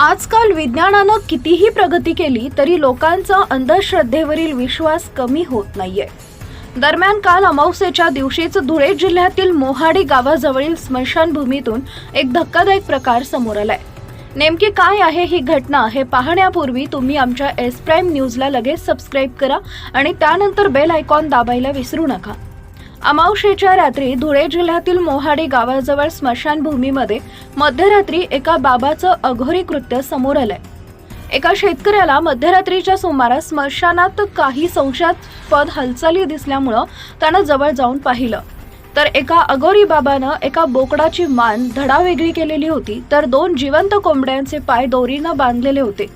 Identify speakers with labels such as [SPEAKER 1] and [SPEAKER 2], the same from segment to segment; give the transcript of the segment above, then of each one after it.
[SPEAKER 1] आजकाल विज्ञानानं कितीही प्रगती केली तरी लोकांचा अंधश्रद्धेवरील विश्वास कमी होत नाहीये. दरम्यान काल अमावस्येच्या दिवशीच धुळे जिल्ह्यातील मोहाडी गावाजवळील स्मशानभूमीतून एक धक्कादायक प्रकार समोर आलाय. नेमकी काय आहे ही घटना हे पाहण्यापूर्वी तुम्ही आमच्या एस प्राईम न्यूजला लगेच सबस्क्राईब करा आणि त्यानंतर बेल आयकॉन दाबायला विसरू नका. अमावशेच्या रात्री धुळे जिल्ह्यातील मोहाडी गावाजवळ स्मशानभूमीमध्ये मध्यरात्री एका बाबाचं अघोरी कृत्य समोर आलंय. एका शेतकऱ्याला मध्यरात्रीच्या सुमारास स्मशानात काही संशयास्पद हालचाली दिसल्यामुळं त्यानं जवळ जाऊन पाहिलं. तर एका अगोरी बाबानं एका बोकडाची मान धडावेगळी केलेली होती तर दोन जिवंत कोंबड्यांचे पाय दोरीनं बांधलेले होते.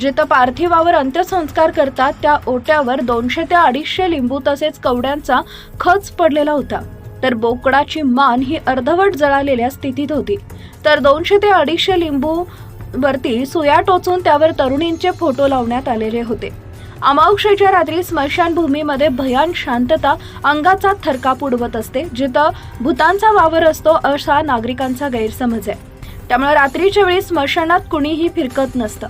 [SPEAKER 1] जिथं पार्थिवावर अंत्यसंस्कार करतात त्या ओट्यावर दोनशे ते अडीचशे लिंबू तसेच कवड्यांचा खच पडलेला होता. तर बोकडाची मान ही अर्धवट जळालेल्या स्थितीत होती. तर दोनशे ते अडीचशे लिंबू वरती सुया टोचून त्यावर तरुणींचे फोटो लावण्यात आलेले होते. अमावशेच्या रात्री स्मशानभूमीमध्ये भयान शांतता अंगाचा थरकाप उडवत असते जिथं भूतांचा वावर असतो असा नागरिकांचा गैरसमज आहे. त्यामुळे रात्रीच्या वेळी स्मशानात कुणीही फिरकत नसतं.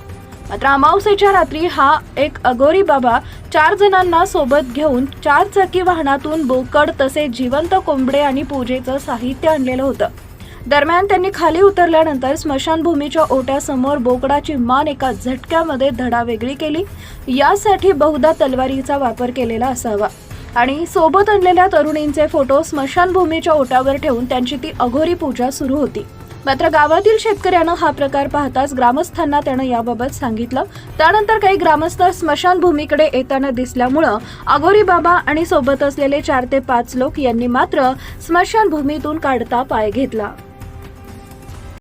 [SPEAKER 1] मात्र अमावस्येच्या रात्री हा एक अगोरी बाबा चार जणांना सोबत घेऊन चार चाकी वाहनातून बोकड तसे जिवंत कोंबडे आणि पूजेचं साहित्य आणलेलं होतं. दरम्यान त्यांनी खाली उतरल्यानंतर स्मशानभूमीच्या ओट्यासमोर बोकडाची मान एका झटक्यामध्ये धडा वेगळी केली. यासाठी बहुधा तलवारीचा वापर केलेला असावा. आणि सोबत आणलेल्या तरुणींचे फोटो स्मशानभूमीच्या ओट्यावर ठेवून त्यांची ती अघोरी पूजा सुरू होती. मात्र गावातील शेतकऱ्यानं हा प्रकार पाहताच ग्रामस्थांना त्यानं याबाबत सांगितलं. त्यानंतर काही ग्रामस्थ स्मशानभूमीकडे येताना दिसल्यामुळं अघोरी बाबा आणि सोबत असलेले चार ते पाच लोक यांनी मात्र स्मशानभूमीतून काढता पाय घेतला.